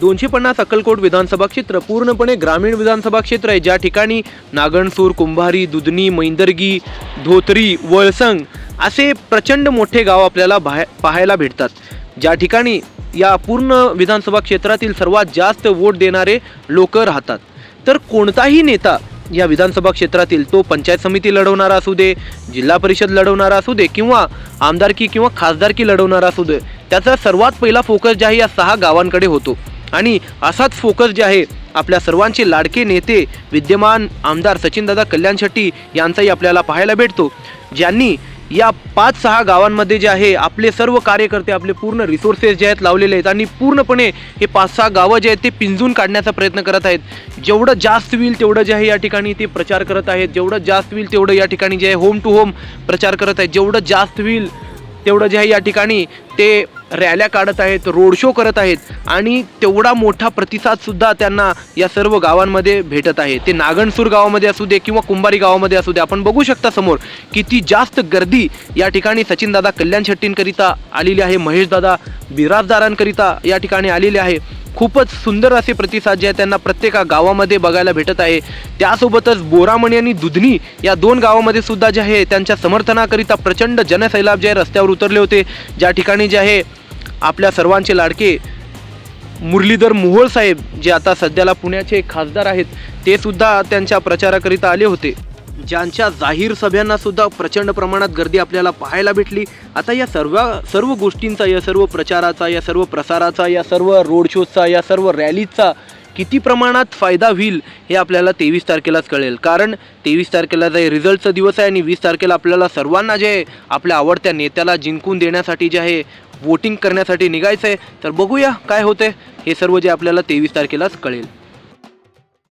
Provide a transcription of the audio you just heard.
दोनशे पन्नास अक्कलकोट विधानसभा क्षेत्र पूर्णपणे ग्रामीण विधानसभा क्षेत्र आहे. ज्या ठिकाणी नागणसूर कुंभारी दुधनी मैंदर्गी धोतरी वळसंग असे प्रचंड मोठे गाव आपल्याला बाहे पाहायला भेटतात. ज्या ठिकाणी या पूर्ण विधानसभा क्षेत्रातील सर्वात जास्त वोट देणारे लोक राहतात. तर कोणताही नेता या विधानसभा क्षेत्रातील तो पंचायत समिती लढवणारा असू दे जिल्हा परिषद लढवणारा असू दे किंवा आमदारकी किंवा खासदारकी लढवणारा असू दे त्याचा सर्वात पहिला फोकस जे आहे या सहा गावांकडे होतो. आणि असाच फोकस जे आहे आपल्या सर्वांचे लाडके नेते विद्यमान आमदार सचिनदादा कल्याण शेट्टी यांचाही आपल्याला पाहायला भेटतो. ज्यांनी या पाच सहा गावांमध्ये जे आहे आपले सर्व कार्यकर्ते आपले पूर्ण रिसोर्सेस जे आहेत लावलेले आहेत आणि पूर्णपणे हे पाच सहा गावं जे आहेत ते पिंजून काढण्याचा प्रयत्न करत आहेत. जेवढं जास्त होईल तेवढं जे आहे या ठिकाणी ते प्रचार करत आहेत. जेवढं जास्त होईल तेवढं या ठिकाणी जे आहे होम टू होम प्रचार करत आहेत. जेवढं जास्त होईल तेवढं जे आहे या ठिकाणी ते रॅल्या काढत आहेत रोड शो करत आहेत आणि तेवढा मोठा प्रतिसादसुद्धा त्यांना या सर्व गावांमध्ये भेटत आहे. ते नागणसूर गावामध्ये असू दे किंवा कुंभारी गावामध्ये असू दे आपण बघू शकता समोर किती जास्त गर्दी या ठिकाणी सचिनदादा कल्याण शेट्टींकरिता आलेली आहे महेशदादा बिराजदारांकरिता या ठिकाणी आलेले आहे. खूपच सुंदर असे प्रतिसाद जे आहे त्यांना प्रत्येका गावामध्ये बघायला भेटत आहे. त्यासोबतच बोरामणी आणि दुधनी या दोन गावामध्ये सुद्धा जे आहे त्यांच्या समर्थनाकरिता प्रचंड जनसैलाब जे आहे रस्त्यावर उतरले होते. ज्या ठिकाणी जे आहे आपल्या सर्वांचे लाडके मुरलीधर मोहोळ साहेब जे आता सध्याला पुण्याचे खासदार आहेत ते सुद्धा त्यांच्या प्रचाराकरिता आले होते. ज्यांच्या जाहीर सभ्यांना सुद्धा प्रचंड प्रमाणात गर्दी आपल्याला पाहायला भेटली. आता या सर्व सर्व गोष्टींचा या सर्व प्रचाराचा या सर्व प्रसाराचा या सर्व रोड शोजचा या सर्व रॅलीचा किती प्रमाणात फायदा होईल हे आपल्याला तेवीस तारखेलाच कळेल. कारण तेवीस तारखेला जे रिझल्टचा दिवस आहे आणि वीस तारखेला आपल्याला सर्वांना जे आहे, आपल्या आवडत्या नेत्याला जिंकून देण्यासाठी जे आहे वोटिंग करण्यासाठी निघायचं आहे तर बघूया काय होते हे सर्व जे आपल्याला तेवीस तारखेलाच कळेल.